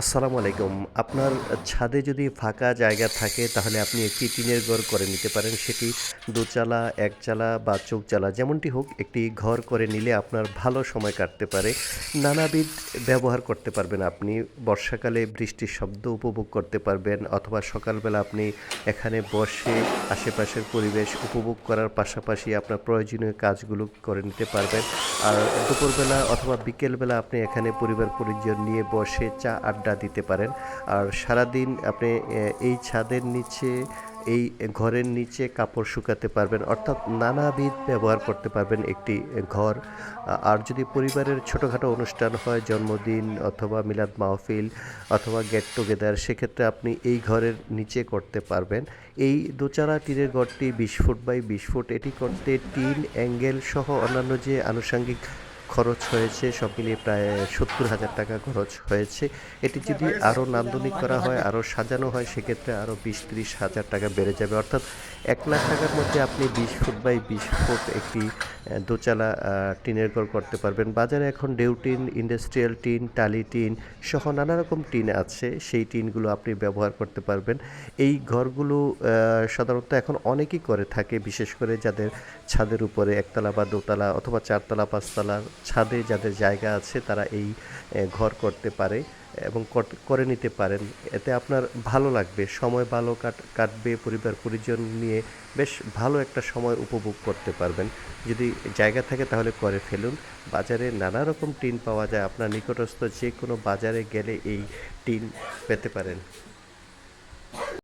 আসসালামু আলাইকুম। আপনার ছাদে যদি ফাঁকা জায়গা থাকে তাহলে আপনি একটি টিনের ঘর করে নিতে পারেন। সেটি দোচালা, একচালা বা চৌচালা যেমনটি হোক একটি ঘর করে নিলে আপনার ভালো সময় কাটতে পারে। নানাবিধ ব্যবহার করতে পারবেন আপনি। বর্ষাকালে বৃষ্টির শব্দ উপভোগ করতে পারবেন অথবা সকালবেলা আপনি এখানে বসে আশেপাশের পরিবেশ উপভোগ করার পাশাপাশি আপনার প্রয়োজনীয় কাজগুলো করে নিতে পারবেন। আর দুপুরবেলা অথবা বিকেলবেলা আপনি এখানে পরিবার পরিজন নিয়ে বসে চা আড্ডা দিতে পারেন। আর সারাদিন আপনি এই ছাদের নিচে এই ঘরের নিচে কাপড় শুকাতে পারবেন। অর্থাৎ নানাবিধ ব্যবহার করতে পারবেন একটি ঘর। আর যদি পরিবারের ছোটোখাটো অনুষ্ঠান হয় জন্মদিন অথবা মিলাদ মাহফিল অথবা গেট টুগেদার সেক্ষেত্রে আপনি এই ঘরের নিচে করতে পারবেন। এই দোচারা টিনের ঘরটি ২০ ফুট বাই ২০ ফুট। এটি করতে টিন, অ্যাঙ্গেল সহ অন্যান্য যে আনুষঙ্গিক খরচ হয়েছে সব মিলিয়ে প্রায় ৳৭০,০০০ খরচ হয়েছে। এটি যদি আরও নান্দনিক করা হয়, আরও সাজানো হয় সেক্ষেত্রে আরও ৳২০-৩০ হাজার টাকা বেড়ে যাবে। অর্থাৎ এক লাখ টাকার মধ্যে আপনি ২০ ফুট বাই ২০ ফুট একটি দোচালা টিনের ঘর করতে পারবেন। বাজারে এখন ডেউটিন ইন্ডাস্ট্রিয়াল টিন, টালি টিন সহ নানা রকম টিন আছে। সেই টিনগুলো আপনি ব্যবহার করতে পারবেন। এই ঘরগুলো সাধারণত এখন অনেকেই করে থাকে বিশেষ করে যাদের ছাদের উপরে একতলা বা দোতলা অথবা চারতলা, পাঁচতলার ছাদে যাদের জায়গা আছে, তারা এই ঘর করতে পারে এবং করে নিতে পারেন। এতে আপনার ভালো লাগবে। সময় ভালো কাট, কাটবে, পরিবার, পরিজন নিয়ে বেশ ভালো একটা সময় উপভোগ করতে পারবেন। যদি জায়গা থাকে তাহলে করে ফেলুন। বাজারে নানা রকম টিন পাওয়া যায়। আপনার নিকটস্থ যে কোনো বাজারে গেলে এই টিন পেতে পারেন।